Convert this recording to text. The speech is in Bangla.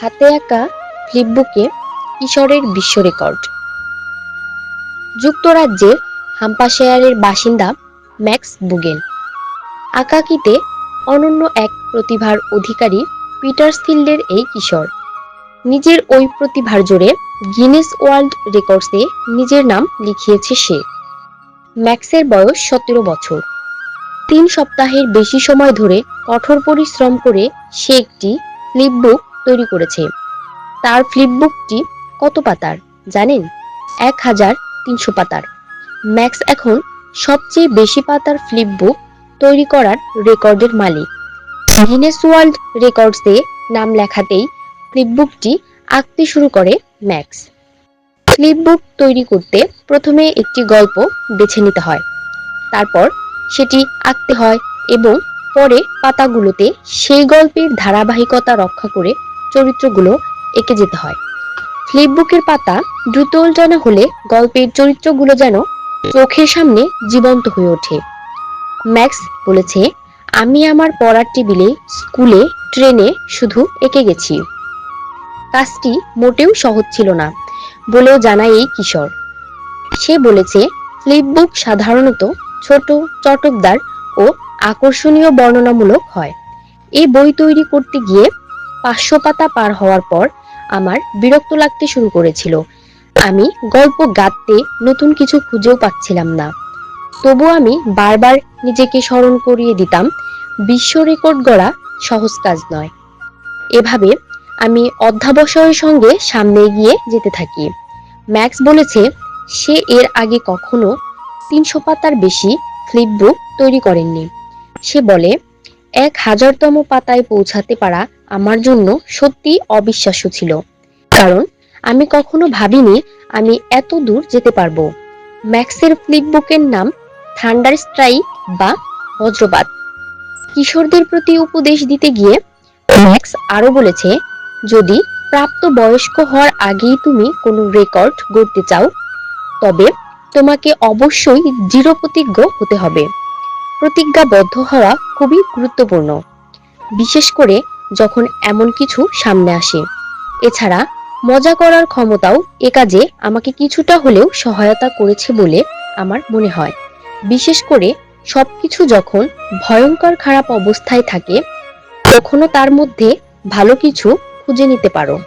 হাতে আঁকা ফ্লিপবুকে কিশোরের বিশ্ব রেকর্ড। যুক্তরাজ্যের হাম্পাশায়ারের বাসিন্দা ম্যাক্স বুগেন। আঁকাকিতে অনন্য এক প্রতিভার অধিকারী পিটারসফিল্ডের এই কিশোর। নিজের ওই প্রতিভার জোরে গিনেস ওয়ার্ল্ড রেকর্ডসে নিজের নাম লিখিয়েছে সে। ম্যাক্সের বয়স সতেরো বছর। তিন সপ্তাহের বেশি সময় ধরে কঠোর পরিশ্রম করে সে একটি ফ্লিপবুক তৈরি করেছে। তার ফ্লিপবুকটি কত পাতার জানেন? এক হাজার তিনশো পাতার। ম্যাক্স এখন সবচেয়ে বেশি পাতার ফ্লিপবুক তৈরি করার রেকর্ডের মালিক। গিনেস ওয়ার্ল্ড রেকর্ডসে নাম লেখাতেই ফ্লিপবুকটি আঁকতে শুরু করে ম্যাক্স ফ্লিপবুক তৈরি করতে প্রথমে একটি গল্প বেছে নিতে হয়। তারপর সেটি আঁকতে হয় এবং পরে পাতাগুলোতে সেই গল্পের ধারাবাহিকতা রক্ষা করে চরিত্রগুলো এঁকে যেতে হয়। ফ্লিপবুকের পাতা দ্রুত উল্টানো হলে গল্পের চরিত্রগুলো যেন চোখের সামনে জীবন্ত হয়ে ওঠে। ম্যাক্স বলেছে, আমি আমার পড়ার টেবিলে, স্কুলে, ট্রেনে শুধু এঁকে গেছি। কাজটি মোটেও সহজ ছিল না বলেও জানায় এই কিশোর। সে বলেছে ফ্লিপবুক সাধারণত ছোট, চটকদার ও আকর্ষণীয় বর্ণনামূলক হয়। এই বই তৈরি করতে গিয়ে পাঁচশো পাতা পার হওয়ার পর আমার বিরক্ত লাগতে শুরু করেছিল। আমি গল্প গাঁথতে নতুন কিছু খুঁজেও পাচ্ছিলাম না। তবু আমি বারবার নিজেকে স্মরণ করিয়ে দিতাম, বিশ্ব রেকর্ড গড়া সহজ কাজ নয়। এভাবে আমি অধ্যাবসায়ের সঙ্গে সামনে এগিয়ে যেতে থাকি। ম্যাক্স বলেছে, সে এর আগে কখনো তিনশো পাতার বেশি ফ্লিপবুক তৈরি করেননি। সে বলে এক হাজারতম পাতায় পৌঁছাতে পারা আমার জন্য সত্যি অবিশ্বাস্য ছিল। কারণ আমি কখনো ভাবিনি আমি এত দূর যেতে পারব। ম্যাক্সের ফ্লিপবুকের নাম থান্ডার স্ট্রাইক বা বজ্রপাত। কিশোরদের প্রতি উপদেশ দিতে গিয়ে ম্যাক্স আরও বলেছে, যদি প্রাপ্ত বয়স্ক হওয়ার আগেই তুমি কোনো রেকর্ড গড়তে চাও, তবে তোমাকে অবশ্যই দৃঢ় প্রতিজ্ঞ হতে হবে। প্রতিজ্ঞাবদ্ধ হওয়া খুবই গুরুত্বপূর্ণ, বিশেষ করে যখন এমন কিছু সামনে আসে। এছাড়া মজা করার ক্ষমতাও এ কাজে আমাকে কিছুটা হলেও সহায়তা করেছে বলে আমার মনে হয়। বিশেষ করে সবকিছু যখন ভয়ঙ্কর খারাপ অবস্থায় থাকে, তখনও তার মধ্যে ভালো কিছু খুঁজে নিতে পারো।